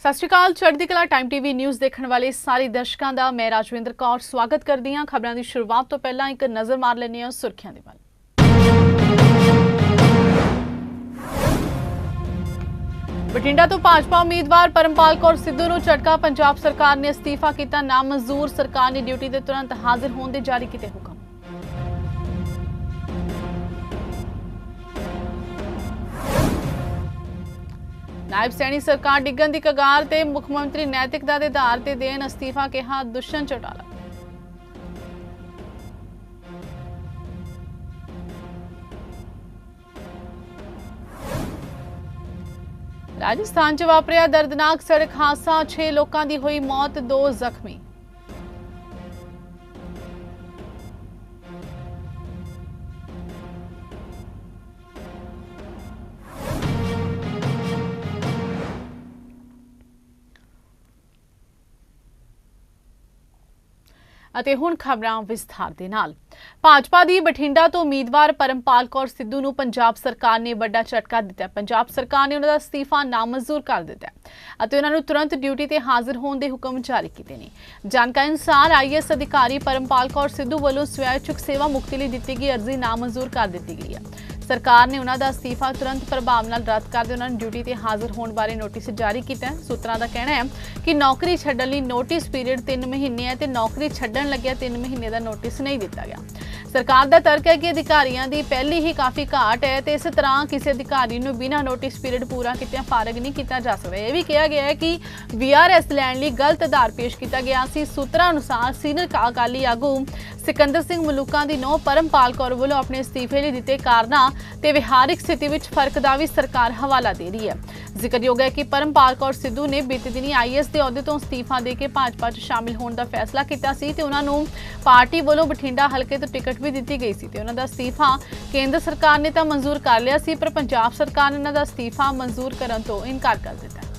ਸਤਿ ਸ਼੍ਰੀ ਅਕਾਲ, ਚੜ੍ਹਦੀ ਕਲਾ ਟਾਈਮ ਟੀਵੀ ਨਿਊਜ਼ ਦੇਖਣ ਵਾਲੇ ਸਾਰੇ ਦਰਸ਼ਕਾਂ ਦਾ ਮੈਂ ਰਾਜਵਿੰਦਰ ਕੌਰ ਸਵਾਗਤ ਕਰਦੀ ਹਾਂ। ਖਬਰਾਂ ਦੀ ਸ਼ੁਰੂਆਤ ਤੋਂ ਪਹਿਲਾਂ ਇੱਕ ਨਜ਼ਰ ਮਾਰ ਲੈਂਦੇ ਹਾਂ ਸੁਰਖੀਆਂ ਦੇ ਵੱਲ। ਬਠਿੰਡਾ ਤੋਂ ਭਾਜਪਾ ਉਮੀਦਵਾਰ ਪਰਮਪਾਲ ਕੌਰ ਸਿੱਧੂ ਨੂੰ ਝਟਕਾ, ਪੰਜਾਬ ਸਰਕਾਰ ਨੇ ਅਸਤੀਫਾ ਕੀਤਾ ਨਾਮਨਜ਼ੂਰ ਸਰਕਾਰ ਨੇ ਡਿਊਟੀ ਦੇ ਤੁਰੰਤ ਹਾਜ਼ਰ ਹੋਣ ਦੇ ਜਾਰੀ ਕੀਤੇ ਹੁਕਮ। ਨਾਇਬ ਸੈਣੀ ਸਰਕਾਰ ਡਿੱਗਣ ਦੀ ਕਗਾਰ ਤੇ ਮੁੱਖ ਮੰਤਰੀ ਨੈਤਿਕਤਾ ਦੇ ਆਧਾਰ ਤੇ ਦੇਣ ਅਸਤੀਫਾ ਕਿਹਾ ਦੁਸ਼ਯੰਤ ਚੌਟਾਲਾ। ਰਾਜਸਥਾਨ 'ਚ ਵਾਪਰਿਆ ਦਰਦਨਾਕ ਸੜਕ ਹਾਦਸਾ 6 ਲੋਕਾਂ ਦੀ ਹੋਈ ਮੌਤ 2 ਜ਼ਖਮੀ। ਅਤੇ ਹੁਣ ਖਬਰਾਂ ਵਿਸਥਾਰ ਦੇ ਨਾਲ। ਭਾਜਪਾ ਦੀ ਬਠਿੰਡਾ ਤੋਂ ਉਮੀਦਵਾਰ ਪਰਮਪਾਲ ਕੌਰ ਸਿੱਧੂ ਨੂੰ ਪੰਜਾਬ ਸਰਕਾਰ ਨੇ ਵੱਡਾ ਝਟਕਾ ਦਿੱਤਾ। ਪੰਜਾਬ ਸਰਕਾਰ ਨੇ ਉਹਨਾਂ ਦਾ ਅਸਤੀਫਾ ਨਾਮਨਜ਼ੂਰ ਕਰ ਦਿੱਤਾ ਅਤੇ ਉਹਨਾਂ ਨੂੰ ਤੁਰੰਤ ਡਿਊਟੀ ਤੇ ਹਾਜ਼ਰ ਹੋਣ ਦੇ ਹੁਕਮ ਜਾਰੀ ਕੀਤੇ ਨੇ। ਜਾਣਕਾਰੀ ਅਨੁਸਾਰ ਆਈਐਸ ਅਧਿਕਾਰੀ ਪਰਮਪਾਲ ਕੌਰ ਸਿੱਧੂ ਵੱਲੋਂ ਸਵੈਚੁਕ ਸੇਵਾ ਮੁਕਤੀ ਲਈ ਦਿੱਤੀ ਗਈ ਅਰਜ਼ੀ ਨਾਮਨਜ਼ੂਰ ਕਰ ਦਿੱਤੀ ਗਈ ਹੈ। ਸਰਕਾਰ ਨੇ ਉਹਨਾਂ ਦਾ ਅਸਤੀਫਾ ਤੁਰੰਤ ਪ੍ਰਭਾਵ ਨਾਲ ਰੱਦ ਕਰਦੇ ਉਹਨਾਂ ਨੂੰ ਡਿਊਟੀ ਤੇ ਹਾਜ਼ਰ ਹੋਣ ਬਾਰੇ ਨੋਟਿਸ ਜਾਰੀ ਕੀਤਾ ਸੂਤਰਾਂ ਦਾ ਕਹਿਣਾ ਹੈ ਕਿ ਨੌਕਰੀ ਛੱਡਣ ਲਈ ਨੋਟਿਸ ਪੀਰੀਅਡ 3 ਮਹੀਨੇ ਹੈ ਤੇ ਨੌਕਰੀ ਛੱਡਣ ਲੱਗਿਆ 3 ਮਹੀਨੇ ਦਾ ਨੋਟਿਸ ਨਹੀਂ ਦਿੱਤਾ ਗਿਆ। ਸਰਕਾਰ ਦਾ ਤਰਕ ਹੈ ਕਿ ਅਧਿਕਾਰੀਆਂ ਦੀ ਪਹਿਲੀ ਹੀ ਕਾਫੀ ਘਾਟ ਹੈ ਤੇ ਇਸ ਤਰ੍ਹਾਂ ਕਿਸੇ ਅਧਿਕਾਰੀ ਨੂੰ ਬਿਨਾਂ ਨੋਟਿਸ ਪੀਰੀਅਡ ਪੂਰਾ ਕੀਤਿਆਂ ਫਾਰਗ ਨਹੀਂ ਕੀਤਾ ਜਾ ਸਕਦਾ। ਇਹ ਵੀ ਕਿਹਾ ਗਿਆ ਹੈ ਕਿ ਵੀਆਰਐਸ ਲੈਣ ਲਈ ਗਲਤ ਆਧਾਰ ਪੇਸ਼ ਕੀਤਾ ਗਿਆ ਸੀ। ਸੂਤਰਾਂ ਅਨੁਸਾਰ ਸੀਨੀਅਰ ਅਕਾਲੀ ਆਗੂ ਸਿਕੰਦਰ ਸਿੰਘ ਮਲੂਕਾਂ ਦੀ ਨੌ ਪਰਮਪਾਲ ਕੌਰ ਵੱਲੋਂ ਆਪਣੇ ਅਸਤੀਫੇ ਲਈ ਦਿੱਤੇ ਕਾਰਨਾਂ ਤੇ ਵਿਹਾਰਿਕ ਸਥਿਤੀ ਵਿੱਚ ਫ਼ਰਕ ਦਾ ਵੀ ਸਰਕਾਰ ਹਵਾਲਾ ਦੇ ਰਹੀ ਹੈ। ਜ਼ਿਕਰਯੋਗ ਹੈ ਕਿ ਪਰਮਪਾਲ ਕੌਰ ਸਿੱਧੂ ਨੇ ਬੀਤੇ ਦਿਨੀ ਆਈਐਸ ਦੇ ਅਹੁਦੇ ਤੋਂ ਅਸਤੀਫਾ ਦੇ ਕੇ ਭਾਜਪਾ 'ਚ ਸ਼ਾਮਿਲ ਹੋਣ ਦਾ ਫੈਸਲਾ ਕੀਤਾ ਸੀ ਤੇ ਉਹਨਾਂ ਨੂੰ ਪਾਰਟੀ ਵੱਲੋਂ ਬਠਿੰਡਾ ਹਲਕੇ ਤੋਂ ਟਿਕਟ ਵੀ ਦਿੱਤੀ ਗਈ ਸੀ ਤੇ ਉਹਨਾਂ ਦਾ ਅਸਤੀਫਾ ਕੇਂਦਰ ਸਰਕਾਰ ਨੇ ਤਾਂ ਮਨਜ਼ੂਰ ਕਰ ਲਿਆ ਸੀ, ਪਰ ਪੰਜਾਬ ਸਰਕਾਰ ਨੇ ਉਹਨਾਂ ਦਾ ਅਸਤੀਫਾ ਮਨਜ਼ੂਰ ਕਰਨ ਤੋਂ ਇਨਕਾਰ ਕਰ ਦਿੱਤਾ।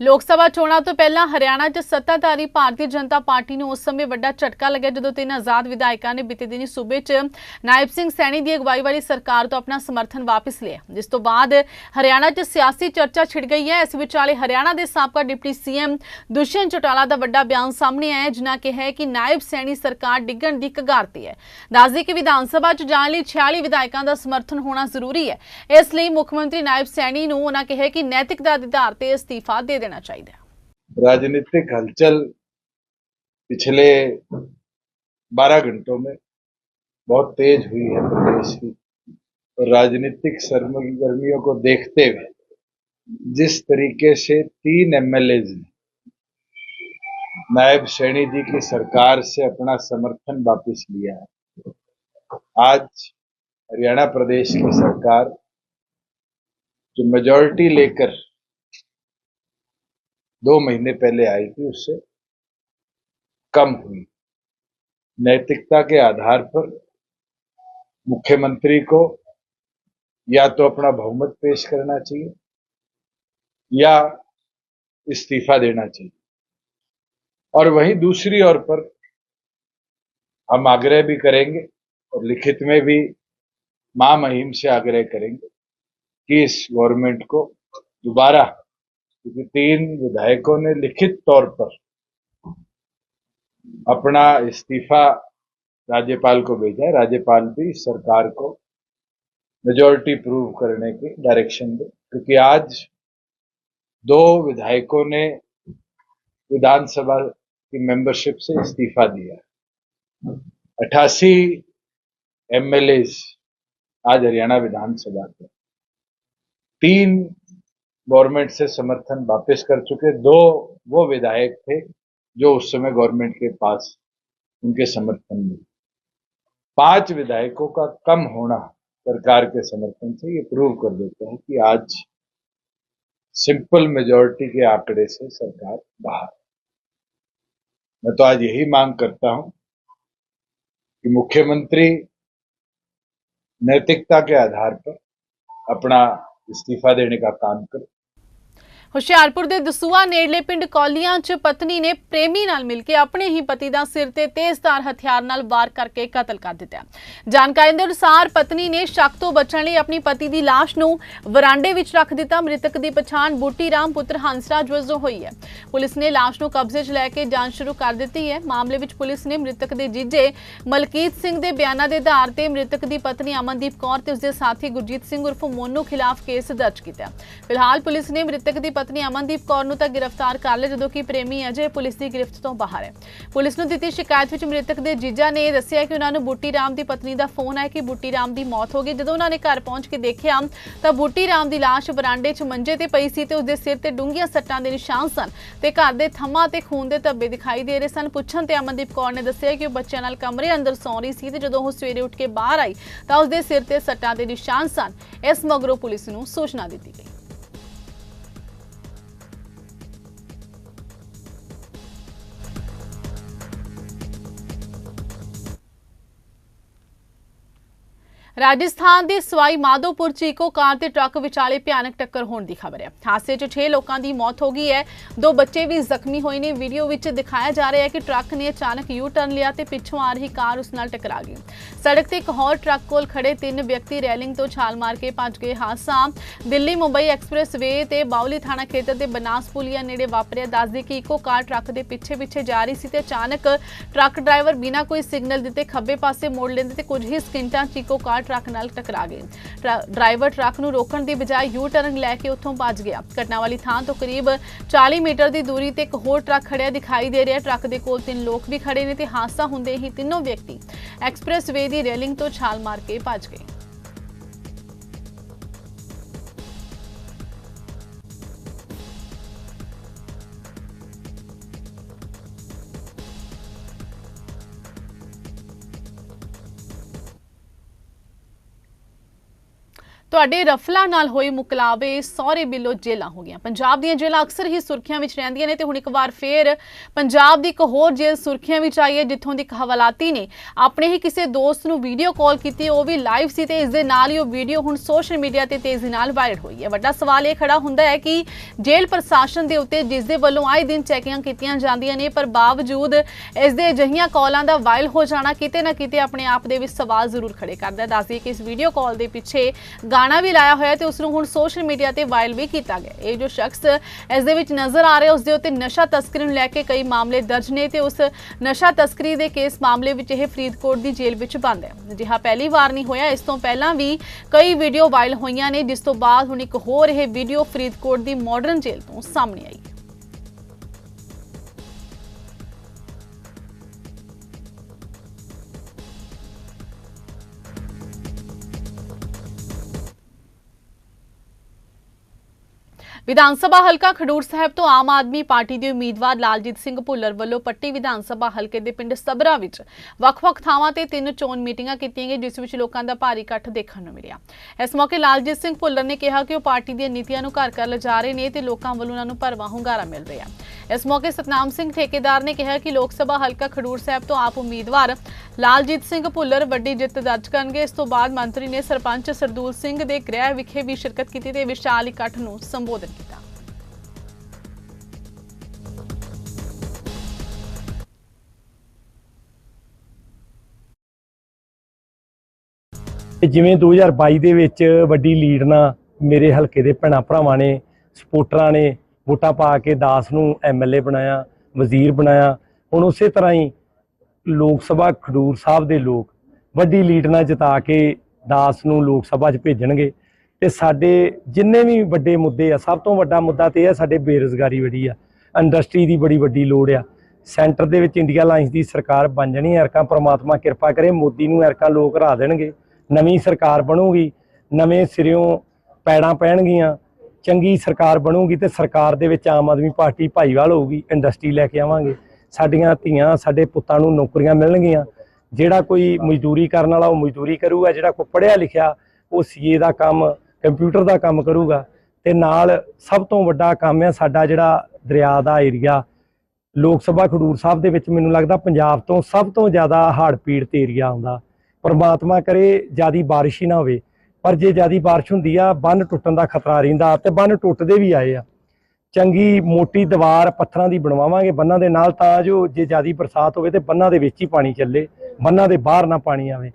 ਲੋਕ ਸਭਾ ਚੋਣਾਂ ਤੋਂ ਪਹਿਲਾਂ ਹਰਿਆਣਾ 'ਚ ਸੱਤਾਧਾਰੀ ਭਾਰਤੀ ਜਨਤਾ ਪਾਰਟੀ ਨੂੰ ਉਸ ਸਮੇਂ ਵੱਡਾ ਝਟਕਾ ਲੱਗਿਆ ਜਦੋਂ ਤਿੰਨ ਆਜ਼ਾਦ ਵਿਧਾਇਕਾਂ ਨੇ ਬੀਤੇ ਦਿਨੀ ਸੂਬੇ 'ਚ ਨਾਇਬ ਸਿੰਘ ਸੈਣੀ ਦੀ ਅਗਵਾਈ ਵਾਲੀ ਸਰਕਾਰ ਤੋਂ ਆਪਣਾ ਸਮਰਥਨ ਵਾਪਸ ਲਿਆ। ਜਿਸ ਤੋਂ ਬਾਅਦ ਹਰਿਆਣਾ 'ਚ ਸਿਆਸੀ ਚਰਚਾ ਛਿੜ ਗਈ ਹੈ। ਇਸ ਵਿਚਾਲੇ ਹਰਿਆਣਾ ਦੇ ਸਾਬਕਾ ਡਿਪਟੀ ਸੀਐਮ ਦੁਸ਼ਯੰਤ ਚੌਟਾਲਾ ਦਾ ਵੱਡਾ ਬਿਆਨ ਸਾਹਮਣੇ ਆਇਆ ਜਿਨ੍ਹਾਂ ਕਿਹਾ ਕਿ ਨਾਇਬ ਸੈਣੀ ਸਰਕਾਰ ਡਿੱਗਣ ਦੀ ਕਗਾਰ ਤੇ ਹੈ। ਦੱਸਦੇ ਕਿ ਵਿਧਾਨ ਸਭਾ 'ਚ ਜਾਣ ਲਈ 46 ਵਿਧਾਇਕਾਂ ਦਾ ਸਮਰਥਨ ਹੋਣਾ ਜ਼ਰੂਰੀ ਹੈ। ਇਸ ਲਈ ਮੁੱਖ ਮੰਤਰੀ ਨਾਇਬ ਸੈਣੀ ਨੂੰ ਉਹਨਾਂ ਕਿਹਾ ਕਿ ਨੈਤਿਕਤਾ ਦੇ ਆਧਾਰ ਤੇ ਅਸਤੀਫਾ ਦੇ ਦੇਣਾ चाहिए। राजनीतिक हलचल पिछले 12 घंटों में बहुत तेज हुई है प्रदेश की। और राजनीतिक सरगर्मियों को देखते हुए जिस तरीके से तीन एमएलए ने नायब सैनी जी की सरकार से अपना समर्थन वापस लिया है, आज हरियाणा प्रदेश की सरकार जो मेजॉरिटी लेकर दो महीने पहले आई थी उससे, कम हुई। नैतिकता के आधार पर मुख्यमंत्री को या तो अपना बहुमत पेश करना चाहिए या इस्तीफा देना चाहिए। और वहीं दूसरी ओर पर हम आग्रह भी करेंगे और लिखित में भी माँ महिम से आग्रह करेंगे कि इस गवर्नमेंट को दोबारा क्योंकि तीन विधायकों ने लिखित तौर पर अपना इस्तीफा राज्यपाल को भेजा है राज्यपाल भी सरकार को मेजोरिटी प्रूव करने की डायरेक्शन दे क्योंकि आज दो विधायकों ने विधानसभा की मेंबरशिप से इस्तीफा दिया है अठासी एमएलए आज हरियाणा विधानसभा के तीन गवर्नमेंट से समर्थन वापस कर चुके। दो वो विधायक थे जो उस समय गवर्नमेंट के पास उनके समर्थन में पाँच विधायकों का कम होना सरकार के समर्थन से ये प्रूव कर देता है कि आज सिंपल मेजोरिटी के आंकड़े से सरकार बाहर मैं तो आज यही मांग करता हूँ कि मुख्यमंत्री नैतिकता के आधार पर अपना इस्तीफा देने का काम करे। ਹੁਸ਼ਿਆਰਪੁਰ ਦੇ ਦਸੂਆ ਨੇੜਲੇ ਪਿੰਡ ਕੌਲੀਆਂ 'ਚ ਪਤਨੀ ਨੇ ਪ੍ਰੇਮੀ ਨਾਲ ਮਿਲ ਕੇ ਆਪਣੇ ਹੀ ਪਤੀ ਦਾ ਸਿਰ ਤੇ ਤੇਜ਼ਧਾਰ ਹਥਿਆਰ ਨਾਲ ਵਾਰ ਕਰਕੇ ਕਤਲ ਕਰ ਦਿੱਤਾ। ਜਾਣਕਾਰੀ ਦੇ ਅਨੁਸਾਰ ਪਤਨੀ ਨੇ ਸ਼ੱਕ ਤੋਂ ਬਚਣ ਲਈ ਆਪਣੀ ਪਤੀ ਦੀ ਲਾਸ਼ ਨੂੰ ਵਰਾਂਡੇ ਵਿੱਚ ਰੱਖ ਦਿੱਤਾ। ਮ੍ਰਿਤਕ ਦੀ ਪਛਾਣ ਬੂਟੀ ਰਾਮ ਪੁੱਤਰ ਹੰਸਰਾਜ ਵਜੋਂ ਹੋਈ ਹੈ। ਪੁਲਿਸ ਨੇ ਲਾਸ਼ ਨੂੰ ਕਬਜ਼ੇ 'ਚ ਲੈ ਕੇ ਜਾਂਚ ਸ਼ੁਰੂ ਕਰ ਦਿੱਤੀ ਹੈ। ਮਾਮਲੇ ਵਿੱਚ ਪੁਲਿਸ ਨੇ ਮ੍ਰਿਤਕ ਦੇ ਜੀਜੇ ਮਲਕੀਤ ਸਿੰਘ ਦੇ ਬਿਆਨਾਂ ਦੇ ਆਧਾਰ ਤੇ ਮ੍ਰਿਤਕ ਦੀ ਪਤਨੀ ਅਮਨਦੀਪ ਕੌਰ ਤੇ ਉਸਦੇ ਸਾਥੀ ਗੁਰਜੀਤ ਸਿੰਘ ਉਰਫ ਮੋਨੂ ਖਿਲਾਫ ਕੇਸ ਦਰਜ ਕੀਤਾ। ਫਿਲਹਾਲ ਪੁਲਿਸ ਨੇ ਮ੍ਰਿਤਕ ਦੀ ਪਤਨੀ ਅਮਨਦੀਪ ਕੌਰ ਨੂੰ ਤਾਂ ਗ੍ਰਿਫਤਾਰ ਕਰ ਲਿਆ, ਜਦੋਂ ਕਿ ਪ੍ਰੇਮੀ ਅਜੇ ਪੁਲਿਸ ਦੀ ਗ੍ਰਿਫਤ ਤੋਂ ਬਾਹਰ ਹੈ। ਪੁਲਿਸ ਨੂੰ ਦਿੱਤੀ ਸ਼ਿਕਾਇਤ ਵਿੱਚ ਮ੍ਰਿਤਕ ਦੇ ਜੀਜਾ ਨੇ ਦੱਸਿਆ ਕਿ ਉਹਨਾਂ ਨੂੰ ਬੂਟੀ ਰਾਮ ਦੀ ਪਤਨੀ ਦਾ ਫੋਨ ਆਇਆ ਕਿ ਬੂਟੀ ਰਾਮ ਦੀ ਮੌਤ ਹੋ ਗਈ। ਜਦੋਂ ਉਹਨਾਂ ਨੇ ਘਰ ਪਹੁੰਚ ਕੇ ਦੇਖਿਆ, ਤਾਂ ਬੂਟੀ ਰਾਮ ਦੀ ਲਾਸ਼ ਬਰਾਂਡੇ 'ਚ ਮੰਜੇ ਤੇ ਪਈ ਸੀ ਤੇ ਉਸਦੇ ਸਿਰ ਤੇ ਡੂੰਘੀਆਂ ਸੱਟਾਂ ਦੇ ਨਿਸ਼ਾਨ ਸਨ ਤੇ ਘਰ ਦੇ ਥੰਮਾਂ ਤੇ ਖੂਨ ਦੇ ਧੱਬੇ ਦਿਖਾਈ ਦੇ ਰਹੇ ਸਨ। ਪੁੱਛਣ ਤੇ ਅਮਨਦੀਪ ਕੌਰ ਨੇ ਦੱਸਿਆ ਕਿ ਉਹ ਬੱਚਿਆਂ ਨਾਲ ਕਮਰੇ ਅੰਦਰ ਸੌਂ ਰਹੀ ਸੀ ਤੇ ਜਦੋਂ ਉਹ ਸਵੇਰੇ ਉੱਠ ਕੇ ਬਾਹਰ ਆਈ, ਤਾਂ ਉਸਦੇ ਸਿਰ ਤੇ ਸੱਟਾਂ ਦੇ ਨਿਸ਼ਾਨ ਸਨ। ਇਸ ਮਗਰੋਂ ਪੁਲਿਸ ਨੂੰ ਸੂਚਨਾ ਦਿੱਤੀ ਗਈ। ਰਾਜਸਥਾਨ ਦੇ ਸਵਾਈ ਮਾਧੋਪੁਰ ਚ ਇਕੋ ਕਾਰ ਤੇ ਟਰੱਕ ਵਿਚਾਲੇ ਭਿਆਨਕ ਟੱਕਰ ਹੋਣ ਦੀ ਖਬਰ ਹੈ। ਹਾਦਸੇ 'ਚ 6 ਲੋਕਾਂ ਦੀ ਮੌਤ ਹੋ ਗਈ ਹੈ। ਦੋ ਬੱਚੇ ਵੀ ਜ਼ਖਮੀ ਹੋਏ ਨੇ। ਵੀਡੀਓ ਵਿੱਚ ਦਿਖਾਇਆ ਜਾ ਰਿਹਾ ਹੈ ਕਿ ਟਰੱਕ ਨੇ ਅਚਾਨਕ ਯੂ ਟਰਨ ਲਿਆ ਤੇ ਪਿੱਛੋਂ ਆ ਰਹੀ ਕਾਰ ਉਸ ਨਾਲ ਟਕਰਾ ਗਈ। ਸੜਕ ਤੇ ਇੱਕ ਹੋਰ ਟਰੱਕ ਕੋਲ ਖੜੇ ਤਿੰਨ ਵਿਅਕਤੀ ਰੈਲਿੰਗ ਤੋਂ ਛਾਲ ਮਾਰ ਕੇ ਭੱਜ ਗਏ। ਹਾਦਸਾ ਦਿੱਲੀ ਮੁੰਬਈ ਐਕਸਪ੍ਰੈਸ ਵੇ ਤੇ ਬਾਉਲੀ ਥਾਣਾ ਖੇਤਰ ਦੇ ਬਨਾਸ ਪੁਲੀਆ ਨੇੜੇ ਵਾਪਰਿਆ। ਦੱਸਦੇ ਕਿ ਇਕੋ ਕਾਰ ਟਰੱਕ ਦੇ ਪਿੱਛੇ ਪਿੱਛੇ ਜਾ ਰਹੀ ਸੀ ਤੇ ਅਚਾਨਕ ਟਰੱਕ ਡਰਾਈਵਰ ਬਿਨਾਂ ਕੋਈ ਸਿਗਨਲ ਦਿੱਤੇ ਖੱਬੇ ਪਾਸੇ ਮੋੜ ਲੈਂਦੇ ਤੇ ਕੁਝ ਹੀ ਸਕਿੰਟਾਂ 'ਚ ਇਕੋ ਕਾਰ ਟਰੱਕ ਨਾਲ ਟਕਰਾ ਗਏ। ਟਰ- ਡਰਾਈਵਰ ਟਰੱਕ ਨੂੰ ਰੋਕਣ ਦੀ ਬਜਾਏ ਯੂ ਟਰਨ ਲੈ ਕੇ ਉੱਥੋਂ ਭੱਜ ਗਿਆ। ਘਟਨਾ ਵਾਲੀ ਥਾਂ ਤੋਂ ਕਰੀਬ 40 ਮੀਟਰ ਦੀ ਦੂਰੀ ਤੇ ਇੱਕ ਹੋਰ ਟਰੱਕ ਖੜਿਆ ਦਿਖਾਈ ਦੇ ਰਿਹਾ। ਟਰੱਕ ਦੇ ਕੋਲ ਤਿੰਨ ਲੋਕ ਵੀ ਖੜੇ ਨੇ ਤੇ ਹਾਦਸਾ ਹੁੰਦੇ ਹੀ ਤਿੰਨੋਂ ਵਿਅਕਤੀ ਐਕਸਪ੍ਰੈਸ ਵੇ ਦੀ ਰੇਲਿੰਗ ਤੋਂ ਛਾਲ ਮਾਰ ਕੇ ਭੱਜ ਗਏ। ਤੁਹਾਡੇ ਰਫਲਾ ਨਾਲ ਹੋਏ ਮੁਕਲਾਵੇ ਸੌਰੇ ਬਿੱਲੋ ਜੇਲਾਂ ਹੋ ਗਈਆਂ। ਪੰਜਾਬ ਦੀਆਂ ਜੇਲਾਂ ਅਕਸਰ ਹੀ ਸੁਰਖੀਆਂ ਵਿੱਚ ਰਹਿੰਦੀਆਂ ਨੇ ਤੇ ਹੁਣ ਇੱਕ ਵਾਰ ਫੇਰ ਪੰਜਾਬ ਦੀ ਇੱਕ ਹੋਰ ਜੇਲ੍ਹ ਸੁਰਖੀਆਂ ਵਿੱਚ ਆਈ ਹੈ, ਜਿੱਥੋਂ ਦੀ ਇੱਕ ਹਵਾਲਾਤੀ ਨੇ ਆਪਣੇ ਹੀ ਕਿਸੇ ਦੋਸਤ ਨੂੰ ਵੀਡੀਓ ਕਾਲ ਕੀਤੀ, ਉਹ ਵੀ ਲਾਈਵ ਸੀ ਤੇ ਇਸ ਦੇ ਨਾਲ ਹੀ ਉਹ ਵੀਡੀਓ ਹੁਣ ਸੋਸ਼ਲ ਮੀਡੀਆ ਤੇ ਤੇਜ਼ੀ ਨਾਲ ਵਾਇਰਲ ਹੋਈ ਹੈ। ਵੱਡਾ ਸਵਾਲ ਇਹ ਖੜਾ ਹੁੰਦਾ ਹੈ ਕਿ ਜੇਲ੍ਹ ਪ੍ਰਸ਼ਾਸਨ ਦੇ ਉੱਤੇ ਜਿਸ ਦੇ ਵੱਲੋਂ ਆਏ ਦਿਨ ਚੈਕਿੰਗਾਂ ਕੀਤੀਆਂ ਜਾਂਦੀਆਂ ਨੇ, ਪਰ ਬਾਵਜੂਦ ਇਸ ਦੇ ਅਜਿਹੀਆਂ ਕਾਲਾਂ ਦਾ ਵਾਇਰਲ ਹੋ ਜਾਣਾ, ਕਿਤੇ ਨਾ ਕਿਤੇ ਆਪਣੇ ਆਪ ਦੇ ਵਿੱਚ ਸਵਾਲ ਜ਼ਰੂਰ ਖੜੇ ਕਰਦਾ ਦੱਸਦੀ ਕਿ ਇਸ ਵੀਡੀਓ ਕਾਲ ਦੇ ਪਿੱਛੇ ਗਾਣਾ ਵੀ ਲਾਇਆ ਹੋਇਆ ਤੇ ਉਸ ਨੂੰ ਹੁਣ ਸੋਸ਼ਲ ਮੀਡੀਆ ਤੇ ਵਾਇਰਲ ਵੀ ਕੀਤਾ ਗਿਆ। ਇਹ ਜੋ ਸ਼ਖਸ ਇਸ ਦੇ ਵਿੱਚ ਨਜ਼ਰ ਆ ਰਿਹਾ ਉਸ ਦੇ ਉੱਤੇ ਨਸ਼ਾ ਤਸਕਰੀ ਨੂੰ ਲੈ ਕੇ ਕਈ ਮਾਮਲੇ ਦਰਜ ਨੇ ਤੇ ਉਸ ਨਸ਼ਾ ਤਸਕਰੀ ਦੇ ਕੇਸ ਮਾਮਲੇ ਵਿੱਚ ਇਹ ਫਰੀਦਕੋਟ ਦੀ ਜੇਲ੍ਹ ਵਿੱਚ ਬੰਦ ਹੈ। ਅਜਿਹਾ ਪਹਿਲੀ ਵਾਰ ਨਹੀਂ ਹੋਇਆ, ਇਸ ਤੋਂ ਪਹਿਲਾਂ ਵੀ ਕਈ ਵੀਡੀਓ ਵਾਇਰਲ ਹੋਈਆਂ ਨੇ, ਜਿਸ ਤੋਂ ਬਾਅਦ ਹੁਣ ਇੱਕ ਹੋਰ ਇਹ ਵੀਡੀਓ ਫਰੀਦਕੋਟ ਦੀ ਮਾਡਰਨ ਜੇਲ੍ਹ ਤੋਂ ਸਾਹਮਣੇ ਆਈ ਵਿਧਾਨ ਸਭਾ ਹਲਕਾ ਖਡੂਰ ਸਾਹਿਬ ਤੋਂ ਆਮ ਆਦਮੀ ਪਾਰਟੀ ਦੇ ਉਮੀਦਵਾਰ ਲਾਲਜੀਤ ਸਿੰਘ ਭੁੱਲਰ ਵੱਲੋਂ ਪੱਟੀ ਵਿਧਾਨ ਸਭਾ ਹਲਕੇ ਦੇ ਪਿੰਡ ਸਬਰਾ ਵਿੱਚ ਵੱਖ-ਵੱਖ ਥਾਵਾਂ ਤੇ ਤਿੰਨ ਚੋਣ ਮੀਟਿੰਗਾਂ ਕੀਤੀਆਂ ਗਈਆਂ, ਜਿਸ ਵਿੱਚ ਲੋਕਾਂ ਦਾ ਭਾਰੀ ਇਕੱਠ ਦੇਖਣ ਨੂੰ ਮਿਲਿਆ। ਇਸ ਮੌਕੇ ਲਾਲਜੀਤ ਸਿੰਘ ਭੁੱਲਰ ਨੇ ਕਿਹਾ ਕਿ ਉਹ ਪਾਰਟੀ ਦੀਆਂ ਨੀਤੀਆਂ ਨੂੰ ਘਰ-ਘਰ ਲਿਜਾ ਰਹੇ ਨੇ ਤੇ ਲੋਕਾਂ ਵੱਲੋਂ ਉਹਨਾਂ ਨੂੰ ਭਰਵਾਂ ਹੁੰਗਾਰਾ ਮਿਲ ਰਿਹਾ। ਇਸ ਮੌਕੇ ਸਤਨਾਮ ਸਿੰਘ ਠੇਕੇਦਾਰ ਨੇ ਕਿਹਾ ਕਿ ਲੋਕ ਸਭਾ ਹਲਕਾ ਖਡੂਰ ਸਾਹਿਬ ਤੋਂ ਆਪ ਉਮੀਦਵਾਰ ਲਾਲਜੀਤ ਸਿੰਘ ਭੁੱਲਰ ਵੱਡੀ ਜਿੱਤ ਦਰਜ ਕਰਨਗੇ। ਇਸ ਤੋਂ ਬਾਅਦ ਮੰਤਰੀ ਨੇ ਸਰਪੰਚ ਸਰਦੂਲ ਸਿੰਘ ਦੇ ਗ੍ਰਹਿ ਵਿਖੇ ਵੀ ਸ਼ਿਰਕਤ ਕੀਤੀ ਤੇ ਵਿਸ਼ਾਲ ਇਕੱਠ ਨੂੰ ਸੰਬੋਧਨ ਕੀਤਾ। ਤੇ ਜਿਵੇਂ 2022 ਦੇ ਵਿੱਚ ਵੱਡੀ ਲੀਡ ਨਾਲ ਮੇਰੇ ਹਲਕੇ ਦੇ ਭੈਣਾਂ ਭਰਾਵਾਂ ਨੇ ਸਪੋਰਟਰਾਂ ਨੇ ਵੋਟਾਂ ਪਾ ਕੇ ਦਾਸ ਨੂੰ ਐਮਐਲਏ ਬਣਾਇਆ, ਵਜ਼ੀਰ ਬਣਾਇਆ। ਹੁਣ ਉਸੇ ਤਰ੍ਹਾਂ ਹੀ ਲੋਕ ਸਭਾ ਖਡੂਰ ਸਾਹਿਬ ਦੇ ਲੋਕ ਵੱਡੀ ਲੀਡ ਨਾਲ ਜਿਤਾ ਕੇ ਦਾਸ ਨੂੰ ਲੋਕ ਸਭਾ 'ਚ ਭੇਜਣਗੇ। ਤੇ ਸਾਡੇ ਜਿੰਨੇ ਵੀ ਵੱਡੇ ਮੁੱਦੇ ਆ, ਸਭ ਤੋਂ ਵੱਡਾ ਮੁੱਦਾ ਤੇ ਇਹ ਆ, ਸਾਡੇ ਬੇਰੁਜ਼ਗਾਰੀ ਬੜੀ ਆ। ਇੰਡਸਟਰੀ ਦੀ ਬੜੀ ਵੱਡੀ ਲੋੜ ਆ। ਸੈਂਟਰ ਦੇ ਵਿੱਚ ਇੰਡੀਆ ਅਲਾਈਅੰਸ ਦੀ ਸਰਕਾਰ ਬਣ ਜਣੀ ਐਰਕਾਂ ਅਰਕਾਂ ਪ੍ਰਮਾਤਮਾ ਕਿਰਪਾ ਕਰੇ, ਮੋਦੀ ਨੂੰ ਐਰਕਾਂ ਲੋਕ ਹਰਾ ਦੇਣਗੇ। ਨਵੀਂ ਸਰਕਾਰ ਬਣੂਗੀ, ਨਵੇਂ ਸਿਰਿਓਂ ਪੈੜਾਂ ਪੈਣਗੀਆਂ। ਚੰਗੀ ਸਰਕਾਰ ਬਣੂਗੀ ਤੇ ਸਰਕਾਰ ਦੇ ਵਿੱਚ ਆਮ ਆਦਮੀ ਪਾਰਟੀ ਭਾਈਵਾਲ ਹੋਊਗੀ ਇੰਡਸਟਰੀ ਲੈ ਕੇ ਆਵਾਂਗੇ। ਸਾਡੀਆਂ ਧੀਆਂ, ਸਾਡੇ ਪੁੱਤਾਂ ਨੂੰ ਨੌਕਰੀਆਂ ਮਿਲਣਗੀਆਂ। ਜਿਹੜਾ ਕੋਈ ਮਜ਼ਦੂਰੀ ਕਰਨ ਵਾਲਾ ਉਹ ਮਜ਼ਦੂਰੀ ਕਰੂਗਾ, ਜਿਹੜਾ ਕੋਈ ਪੜ੍ਹਿਆ ਲਿਖਿਆ ਉਹ ਸੀਏ ਦਾ ਕੰਮ ਕੰਪਿਊਟਰ ਦਾ ਕੰਮ ਕਰੂਗਾ। ਤੇ ਨਾਲ ਸਭ ਤੋਂ ਵੱਡਾ ਕੰਮ ਹੈ ਸਾਡਾ ਜਿਹੜਾ ਦਰਿਆ ਦਾ ਏਰੀਆ ਲੋਕ ਸਭਾ ਖਡੂਰ ਸਾਹਿਬ ਦੇ ਵਿੱਚ ਮੈਨੂੰ ਲੱਗਦਾ ਪੰਜਾਬ ਤੋਂ ਸਭ ਤੋਂ ਜ਼ਿਆਦਾ ਹੜ੍ਹ ਪੀੜਤ ਏਰੀਆ ਆਉਂਦਾ ਪਰਮਾਤਮਾ ਕਰੇ, ਜਿਆਦੀ ਬਾਰਿਸ਼ ਹੀ ਨਾ ਹੋਵੇ। ਪਰ ਜੇ ਜਿਆਦੀ ਬਾਰਿਸ਼ ਹੁੰਦੀ ਆ, ਬੰਨ ਟੁੱਟਣ ਦਾ ਖਤਰਾ ਰਹਿੰਦਾ ਤੇ ਬੰਨ ਟੁੱਟਦੇ ਵੀ ਆਏ ਆ। ਚੰਗੀ ਮੋਟੀ ਦੀਵਾਰ ਪੱਥਰਾਂ ਦੀ ਬਣਵਾਵਾਂਗੇ ਬੰਨਾਂ ਦੇ ਨਾਲ ਤਾਂ ਜੋ ਜੇ ਜ਼ਿਆਦੀ ਬਰਸਾਤ ਹੋਵੇ ਤੇ ਬੰਨਾਂ ਦੇ ਵਿੱਚ ਹੀ ਪਾਣੀ ਚੱਲੇ, ਬੰਨਾਂ ਦੇ ਬਾਹਰ ਨਾ ਪਾਣੀ ਆਵੇ।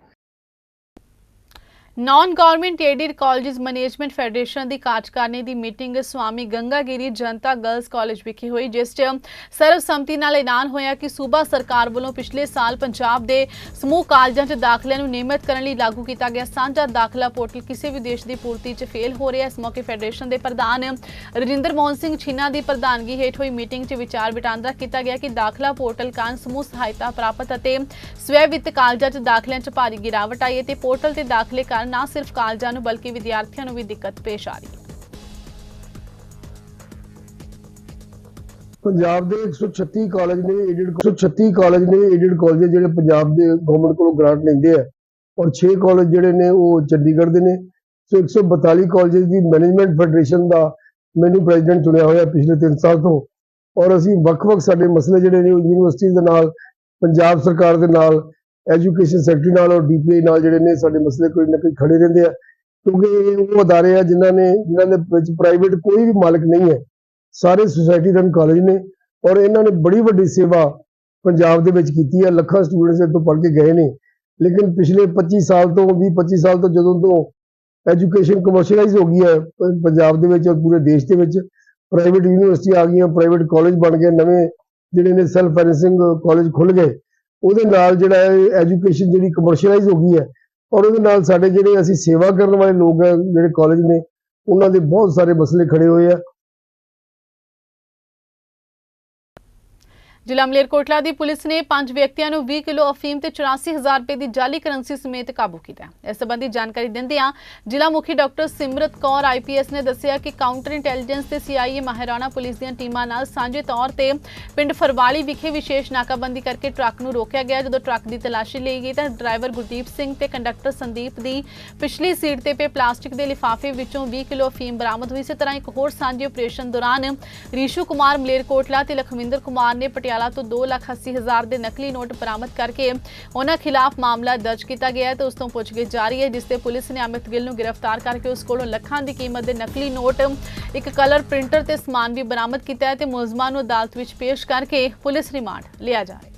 Non government aided colleges management federation ਦੀ ਕਾਰਜਕਾਰਨੀ ਦੀ meeting Swami Gangagiri Janta girls college ਵਿਖੇ ਹੋਈ, ਜਿਸ 'ਚ ਸਰਵਸੰਮਤੀ ਨਾਲ ਐਲਾਨ ਹੋਇਆ ਕਿ ਸੂਬਾ ਸਰਕਾਰ ਵੱਲੋਂ ਪਿਛਲੇ ਸਾਲ ਪੰਜਾਬ ਦੇ ਸਮੂਹ ਕਾਲਜਾਂ 'ਚ ਦਾਖਲਿਆਂ ਨੂੰ ਨਿਯਮਿਤ ਕਰਨ ਲਈ ਲਾਗੂ ਕੀਤਾ ਗਿਆ ਸਾਂਝਾ ਦਾਖਲਾ ਪੋਰਟਲ ਕਿਸੇ ਵੀ ਦੇਸ਼ ਦੀ ਪੂਰਤੀ 'ਚ ਫੇਲ ਹੋ ਰਿਹਾ ਇਸ ਮੌਕੇ ਫੈਡਰੇਸ਼ਨ ਦੇ ਪ੍ਰਧਾਨ ਰਜਿੰਦਰ ਮੋਹਨ ਸਿੰਘ ਛੀਨਾ ਦੀ ਪ੍ਰਧਾਨਗੀ ਹੇਠ ਹੋਈ ਮੀਟਿੰਗ 'ਚ ਵਿਚਾਰ ਵਟਾਂਦਰਾ ਕੀਤਾ ਗਿਆ ਕਿ ਦਾਖਲਾ ਪੋਰਟਲ ਕਾਰਨ ਸਮੂਹ ਸਹਾਇਤਾ ਪ੍ਰਾਪਤ ਅਤੇ ਸਵੈ ਵਿੱਤ ਕਾਲਜਾਂ 'ਚ ਦਾਖਲਿਆਂ 'ਚ ਭਾਰੀ ਗਿਰਾਵਟ ਆਈ ਅਤੇ ਪੋਰਟਲ ਤੇ ਦਾਖਲੇ ਕਾਰਨ ਨਾ ਸਿਰਫ ਕਾਲਜਾਂ ਨੂੰ ਬਲਕਿ ਵਿਦਿਆਰਥੀਆਂ ਨੂੰ ਵੀ ਦਿੱਕਤ ਪੇਸ਼ ਆ ਰਹੀ ਹੈ। ਪੰਜਾਬ ਦੇ 136 ਕਾਲਜ ਨੇ ਏਡਡ 136 ਕਾਲਜ ਨੇ ਏਡਡ ਕਾਲਜ ਜਿਹੜੇ ਪੰਜਾਬ ਦੇ ਗਵਰਨਮੈਂਟ ਕੋਲੋਂ ਗ੍ਰਾਂਟ ਲੈਂਦੇ ਆ ਔਰ 6 ਕਾਲਜ ਜਿਹੜੇ ਨੇ ਉਹ ਚੰਡੀਗੜ੍ਹ ਦੇ ਨੇ। ਸੋ 142 ਕਾਲਜ ਦੀ ਮੈਨੇਜਮੈਂਟ ਫੈਡਰੇਸ਼ਨ ਦਾ ਮੈਨੂੰ ਪ੍ਰੈਜ਼ੀਡੈਂਟ ਚੁਣਿਆ ਹੋਇਆ ਪਿਛਲੇ 3 ਸਾਲ ਤੋਂ ਔਰ ਅਸੀਂ ਵੱਖ-ਵੱਖ ਸਾਡੇ ਮਸਲੇ ਜਿਹੜੇ ਨੇ ਯੂਨੀਵਰਸਿਟੀ ਦੇ ਨਾਲ, ਪੰਜਾਬ ਸਰਕਾਰ ਦੇ ਨਾਲ ਐਜੂਕੇਸ਼ਨ ਸੈਕਟਰੀ ਨਾਲ ਔਰ ਡੀਪੀਆਈ ਨਾਲ ਜਿਹੜੇ ਨੇ ਸਾਡੇ ਮਸਲੇ ਕੋਈ ਨਾ ਕੋਈ ਖੜੇ ਰਹਿੰਦੇ ਆ। ਕਿਉਂਕਿ ਇਹ ਉਹ ਅਦਾਰੇ ਆ ਜਿਨ੍ਹਾਂ ਨੇ, ਜਿਨ੍ਹਾਂ ਦੇ ਵਿੱਚ ਪ੍ਰਾਈਵੇਟ ਕੋਈ ਵੀ ਮਾਲਕ ਨਹੀਂ ਹੈ। ਸਾਰੇ ਸੁਸਾਇਟੀ ਰਨ ਕਾਲਜ ਨੇ ਔਰ ਇਹਨਾਂ ਨੇ ਬੜੀ ਵੱਡੀ ਸੇਵਾ ਪੰਜਾਬ ਦੇ ਵਿੱਚ ਕੀਤੀ ਹੈ ਲੱਖਾਂ ਸਟੂਡੈਂਟਸ ਇੱਥੋਂ ਪੜ੍ਹ ਕੇ ਗਏ ਨੇ। ਲੇਕਿਨ ਪਿਛਲੇ 25 ਸਾਲ ਤੋਂ 20 25 ਸਾਲ ਤੋਂ ਜਦੋਂ ਤੋਂ ਐਜੂਕੇਸ਼ਨ ਕਮਰਸ਼ੀਅਲਾਈਜ਼ ਹੋ ਗਈ ਹੈ ਪੰਜਾਬ ਦੇ ਵਿੱਚ ਔਰ ਪੂਰੇ ਦੇਸ਼ ਦੇ ਵਿੱਚ ਪ੍ਰਾਈਵੇਟ ਯੂਨੀਵਰਸਿਟੀ ਆ ਗਈਆਂ ਪ੍ਰਾਈਵੇਟ ਕਾਲਜ ਬਣ ਗਏ, ਨਵੇਂ ਜਿਹੜੇ ਨੇ ਸੈਲਫ ਫਾਈਨੈਂਸਿੰਗ ਕਾਲਜ ਖੁੱਲ ਗਏ। ਉਹਦੇ ਨਾਲ ਜਿਹੜਾ ਹੈ ਐਜੂਕੇਸ਼ਨ ਜਿਹੜੀ ਕਮਰਸ਼ੀਅਲਾਈਜ਼ ਹੋ ਗਈ ਹੈ, ਔਰ ਉਹਦੇ ਨਾਲ ਸਾਡੇ ਜਿਹੜੇ ਅਸੀਂ ਸੇਵਾ ਕਰਨ ਵਾਲੇ ਲੋਕ ਹੈ ਜਿਹੜੇ ਕਾਲਜ ਨੇ, ਉਹਨਾਂ ਦੇ ਬਹੁਤ ਸਾਰੇ ਮਸਲੇ ਖੜੇ ਹੋਏ ਆ। ਜ਼ਿਲ੍ਹਾ ਮਲੇਰਕੋਟਲਾ ਦੀ ਪੁਲਿਸ ਨੇ ਪੰਜ ਵਿਅਕਤੀਆਂ ਨੂੰ 20 ਕਿਲੋ ਅਫੀਮ ਤੇ 84000 ਰੁਪਏ ਦੀ ਜਾਲੀ ਕਰੰਸੀ ਸਮੇਤ ਕਾਬੂ ਕੀਤਾ ਇਸ ਸੰਬੰਧੀ ਜਾਣਕਾਰੀ ਦਿੰਦਿਆਂ ਜ਼ਿਲ੍ਹਾ ਮੁਖੀ ਡਾਕਟਰ ਸਿਮਰਤ ਕੌਰ ਆਈਪੀਐਸ ਨੇ ਦੱਸਿਆ ਕਿ ਕਾਊਂਟਰ ਇੰਟੈਲੀਜੈਂਸ ਤੇ ਸੀਆਈਏ ਮਹਾਰਾਣਾ ਪੁਲਿਸ ਦੀਆਂ ਟੀਮਾਂ ਨਾਲ ਸਾਂਝੇ ਤੌਰ ਤੇ ਪਿੰਡ ਫਰਵਾਲੀ ਵਿਖੇ ਵਿਸ਼ੇਸ਼ ਨਾਕਾਬੰਦੀ ਕਰਕੇ ਟਰੱਕ ਨੂੰ ਰੋਕਿਆ ਗਿਆ। ਜਦੋਂ ਟਰੱਕ ਦੀ ਤਲਾਸ਼ੀ ਲਈ ਗਈ ਤਾਂ ਡਰਾਈਵਰ ਗੁਰਦੀਪ ਸਿੰਘ ਤੇ ਕੰਡਕਟਰ ਸੰਦੀਪ ਦੀ ਪਿਛਲੀ ਸੀਟ ਤੇ ਪਏ ਪਲਾਸਟਿਕ ਦੇ ਲਿਫਾਫੇ ਵਿੱਚੋਂ 20 ਕਿਲੋ ਅਫੀਮ ਬਰਾਮਦ ਹੋਈ। ਇਸੇ ਤਰ੍ਹਾਂ ਇੱਕ ਹੋਰ ਸਾਂਝੇ ਆਪਰੇਸ਼ਨ ਦੌਰਾਨ ਰੀਸ਼ੂ ਕੁਮਾਰ ਮਲੇਰਕੋਟਲਾ ਤੇ ਲਖਵਿੰਦਰ ਕੁਮਾਰ ਨੇ ਪਟਿਆਲਾ ਤੋਂ 280000 ਦੇ ਨਕਲੀ ਨੋਟ ਬਰਾਮਦ ਕਰਕੇ ਉਹਨਾਂ ਖਿਲਾਫ ਮਾਮਲਾ ਦਰਜ ਕੀਤਾ ਗਿਆ ਹੈ ਤੇ ਉਸ ਤੋਂ ਪੁੱਛਗਿੱਛ ਜਾਰੀ ਹੈ, ਜਿਸ ਤੇ ਪੁਲਿਸ ਨੇ ਅਮਿਤ ਗਿੱਲ ਨੂੰ ਗ੍ਰਿਫਤਾਰ ਕਰਕੇ ਉਸ ਕੋਲੋਂ ਲੱਖਾਂ ਦੀ ਕੀਮਤ ਦੇ ਨਕਲੀ ਨੋਟ, ਇੱਕ ਕਲਰ ਪ੍ਰਿੰਟਰ ਤੇ ਸਮਾਨ ਵੀ ਬਰਾਮਦ ਕੀਤਾ ਹੈ ਤੇ ਮੁਲਜ਼ਮਾਂ ਨੂੰ ਅਦਾਲਤ ਵਿੱਚ ਪੇਸ਼ ਕਰਕੇ ਪੁਲਿਸ ਰਿਮਾਂਡ ਲਿਆ ਜਾ ਰਿਹਾ ਹੈ।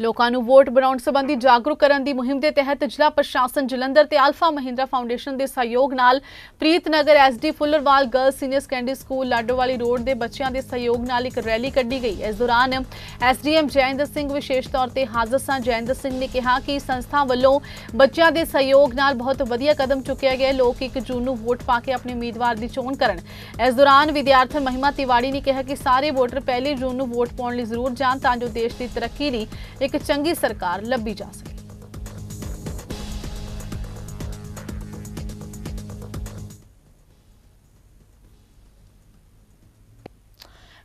ਲੋਕਾਂ ਨੂੰ ਵੋਟ ਬਣਾਉਣ ਸੰਬੰਧੀ ਜਾਗਰੂਕ ਕਰਨ ਦੀ ਮੁਹਿੰਮ ਦੇ ਤਹਿਤ ਜ਼ਿਲ੍ਹਾ ਪ੍ਰਸ਼ਾਸਨ ਜਲੰਧਰ ਤੇ ਆਲਫਾ ਮਹਿੰਦਰਾ ਫਾਊਂਡੇਸ਼ਨ ਦੇ ਸਹਿਯੋਗ ਨਾਲ Preet Preetnagar SD Phullarwal girls senior secondary school Ladowali road ਦੇ ਬੱਚਿਆਂ ਦੇ ਸਹਿਯੋਗ ਨਾਲ ਇੱਕ ਰੈਲੀ ਕੱਢੀ ਗਈ। ਇਸ ਦੌਰਾਨ ਐਸਡੀਐਮ ਜੈਂਦਰ ਸਿੰਘ ਵਿਸ਼ੇਸ਼ ਤੌਰ ਤੇ ਹਾਜ਼ਰ ਸਨ। ਜੈਂਦਰ ਸਿੰਘ ਨੇ ਕਿਹਾ ਕਿ ਸੰਸਥਾ ਵੱਲੋਂ ਬੱਚਿਆਂ ਦੇ ਸਹਿਯੋਗ ਨਾਲ ਬਹੁਤ ਵਧੀਆ ਕਦਮ ਚੁੱਕਿਆ ਗਿਆ। ਲੋਕ 1 ਜੂਨ ਨੂੰ ਵੋਟ ਪਾ ਕੇ ਆਪਣੇ ਉਮੀਦਵਾਰ ਦੀ ਚੋਣ ਕਰਨ। ਇਸ ਦੌਰਾਨ ਵਿਦਿਆਰਥਣ ਮਹਿਮਾ ਤਿਵਾੜੀ ਨੇ ਕਿਹਾ ਕਿ ਸਾਰੇ ਵੋਟਰ ਪਹਿਲੀ ਜੂਨ ਨੂੰ ਵੋਟ ਪਾਉਣ ਲਈ ਜ਼ਰੂਰ ਜਾਣ ਤਾਂ ਜੋ ਦੇਸ਼ ਦੀ ਤਰੱਕੀ ਲਈ ਇੱਕ ਚੰਗੀ ਸਰਕਾਰ ਲੱਭੀ ਜਾ ਸਕੇ।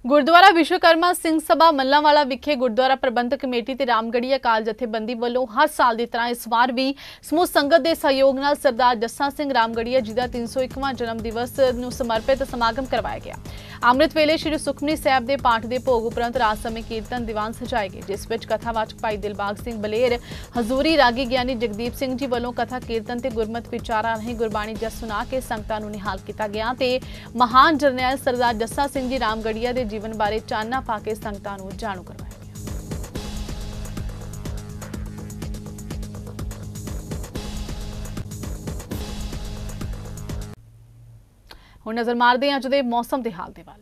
ਗੁਰਦੁਆਰਾ ਵਿਸ਼ਵਕਰਮਾ ਸਿੰਘ ਸਭਾ ਮੱਲਾਂਵਾਲਾ ਵਿਖੇ ਗੁਰਦੁਆਰਾ ਪ੍ਰਬੰਧਕ ਕਮੇਟੀ ਤੇ ਰਾਮਗੜੀਆ ਕਾਲ ਜਥੇਬੰਦੀ ਵੱਲੋਂ ਹਰ ਸਾਲ ਦੀ ਤਰ੍ਹਾਂ ਇਸ ਵਾਰ ਵੀ ਸਮੂਹ ਸੰਗਤ ਦੇ ਸਹਿਯੋਗ ਨਾਲ ਸਰਦਾਰ ਜੱਸਾ ਸਿੰਘ ਰਾਮਗੜੀਆ ਜੀ ਦਾ 301ਵਾਂ ਜਨਮ ਦਿਵਸ ਨੂੰ ਸਮਰਪਿਤ ਸਮਾਗਮ ਕਰਵਾਇਆ ਗਿਆ। ਅੰਮ੍ਰਿਤ ਵੇਲੇ ਸ੍ਰੀ ਸੁਖਮਨੀ ਸਾਹਿਬ ਦੇ ਪਾਠ ਦੇ ਭੋਗ ਉਪਰੰਤ ਰਾਤ ਸਮੇਂ ਕੀਰਤਨ ਦੀਵਾਨ ਸਜਾਏ ਗਏ, ਜਿਸ ਵਿੱਚ ਕਥਾਵਾਚਕ ਭਾਈ ਦਿਲਬਾਗ ਸਿੰਘ ਬਲੇਰ, ਹਜ਼ੂਰੀ ਰਾਗੀ ਗਿਆਨੀ ਜਗਦੀਪ ਸਿੰਘ ਜੀ ਵੱਲੋਂ ਕਥਾ ਕੀਰਤਨ ਤੇ ਗੁਰਮਤ ਵਿਚਾਰਾਂ ਰਾਹੀਂ ਗੁਰਬਾਣੀ ਜਸ ਸੁਣਾ ਕੇ ਸੰਗਤਾਂ ਨੂੰ ਨਿਹਾਲ ਕੀਤਾ ਗਿਆ ਤੇ ਮਹਾਨ ਜਰਨੈਲ ਸਰਦਾਰ ਜੱਸਾ ਸਿੰਘ ਜੀ ਰਾਮਗੜੀਆ ਦੇ ਜੀਵਨ ਬਾਰੇ ਚਾਨਣਾ ਪਾ ਕੇ ਸੰਗਤਾਂ ਨੂੰ ਜਾਣੂ ਕਰਵਾਇਆ ਹੁਣ ਨਜ਼ਰ ਮਾਰਦੇ ਹਾਂ ਅੱਜ ਦੇ ਮੌਸਮ ਦੇ ਹਾਲ ਦੇ ਵੱਲ।